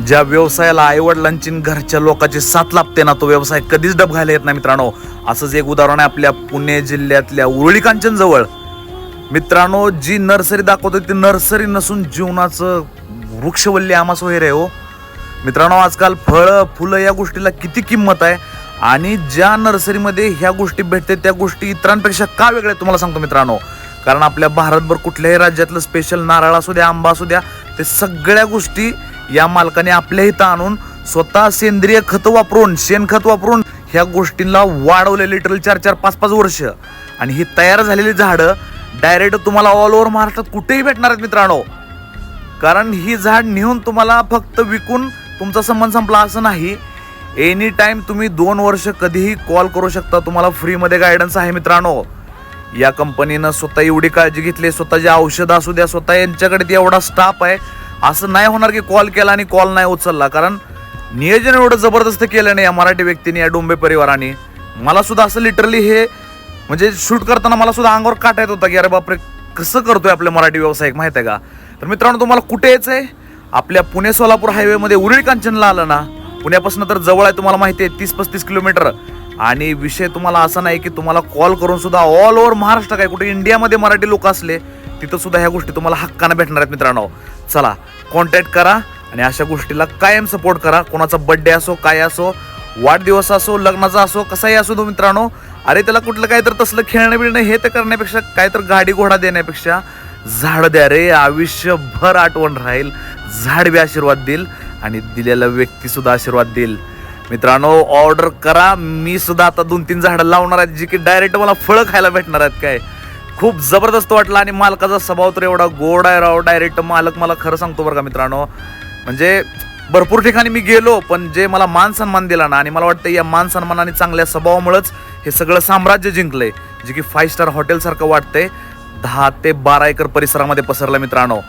ज्या व्यवसायाला आईवडिलांची आणि घरच्या लोकांची साथ लाभते ना तो व्यवसाय कधीच डबघायला येत नाही मित्रांनो. असंच एक उदाहरण आहे आपल्या पुणे जिल्ह्यातल्या उरुळी कांचन जवळ. मित्रांनो जी नर्सरी दाखवतो ती नर्सरी नसून जीवनाचं वृक्षवल्ली आमास वगैरे हो. मित्रांनो आजकाल फळं फुलं या गोष्टीला किती किंमत आहे? आणि ज्या नर्सरीमध्ये ह्या गोष्टी भेटते त्या गोष्टी इतरांपेक्षा का वेगळ्या तुम्हाला सांगतो मित्रांनो. कारण आपल्या भारतभर कुठल्याही राज्यातलं स्पेशल नारळ असू द्या आंबा असू द्या ते सगळ्या गोष्टी या मालकाने आपल्या इथं आणून स्वतः सेंद्रिय खत वापरून शेणखत वापरून ह्या गोष्टींना वाढवले लिटरल चार चार पाच पाच वर्ष. आणि ही तयार झालेली झाडं डायरेक्ट तुम्हाला ऑल ओव्हर महाराष्ट्रात कुठेही भेटणार आहेत मित्रांनो. कारण ही झाड नेऊन तुम्हाला फक्त विकून तुमचा संबंध संपला असं नाही. एनी टाईम तुम्ही दोन वर्ष कधीही कॉल करू शकता तुम्हाला फ्रीमध्ये गायडन्स आहे मित्रांनो. या कंपनीनं स्वतः एवढी काळजी घेतली स्वतःची औषधं असू द्या स्वतः यांच्याकडे एवढा स्टाफ आहे. असं नाही होणार की कॉल केला आणि कॉल नाही उचलला. कारण नियोजन एवढं जबरदस्त केलं नाही या मराठी व्यक्तीने या डोंबे परिवाराने मला सुद्धा असं लिटरली हे म्हणजे शूट करताना मला सुद्धा अंगावर काटा येत होता की अरे बापरे कसं करतोय आपले मराठी व्यावसायिक माहीत आहे का? तर मित्रांनो तुम्हाला कुठे यायचंय आपल्या पुणे सोलापूर हायवेमध्ये उरळी कांचनला आलं ना पुण्यापासून तर जवळ आहे तुम्हाला माहिती आहे तीस पस्तीस किलोमीटर. आणि विषय तुम्हाला असा नाही की तुम्हाला कॉल करून सुद्धा ऑल ओव्हर महाराष्ट्र काय कुठे इंडियामध्ये मराठी लोक असले तिथं सुद्धा ह्या गोष्टी तुम्हाला हक्कानं भेटणार आहेत मित्रांनो. चला कॉन्टॅक्ट करा आणि अशा गोष्टीला कायम सपोर्ट करा. कोणाचा बड्डे असो काय असो वाढदिवस असो लग्नाचा असो कसाही असो तो मित्रांनो. अरे त्याला कुठलं काय तर तसलं खेळणं बिळणं हे तर करण्यापेक्षा काय तर गाडी घोडा देण्यापेक्षा झाड द्या रे. आयुष्यभर आठवण राहील. झाड बी आशीर्वाद देईल आणि दिलेला व्यक्ती सुद्धा आशीर्वाद देईल. मित्रांनो ऑर्डर करा. मी सुद्धा आता दोन तीन झाडं लावणार आहेत जी की डायरेक्ट मला फळं खायला भेटणार आहेत काय? खूप जबरदस्त वाटलं आणि मालकाचा स्वभाव तर एवढा गोड आहे राव. डायरेक्ट मालक मला खरं सांगतो बरं का मित्रांनो. म्हणजे भरपूर ठिकाणी मी गेलो पण जे मला मान सन्मान दिला ना आणि मला वाटतं या मान सन्मान आणि चांगल्या स्वभावामुळेच हे सगळं साम्राज्य जिंकलंय जे की फाईव्ह स्टार हॉटेलसारखं वाटतंय. दहा ते बारा एकर परिसरामध्ये पसरलं मित्रांनो.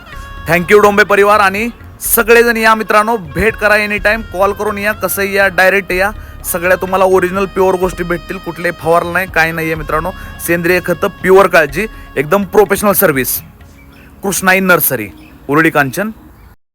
थँक्यू डोंबे परिवार आणि सगळेजण या मित्रांनो भेट करा एनी टाईम कॉल करून या कसं या डायरेक्ट या. सगळ्या तुम्हाला ओरिजिनल प्युअर गोष्टी भेटतील कुठलेही फवारलं नाही काही नाही आहे मित्रांनो. सेंद्रिय खतं प्युअर काळजी एकदम professional service Krishnai nursery Urdi Kanchan.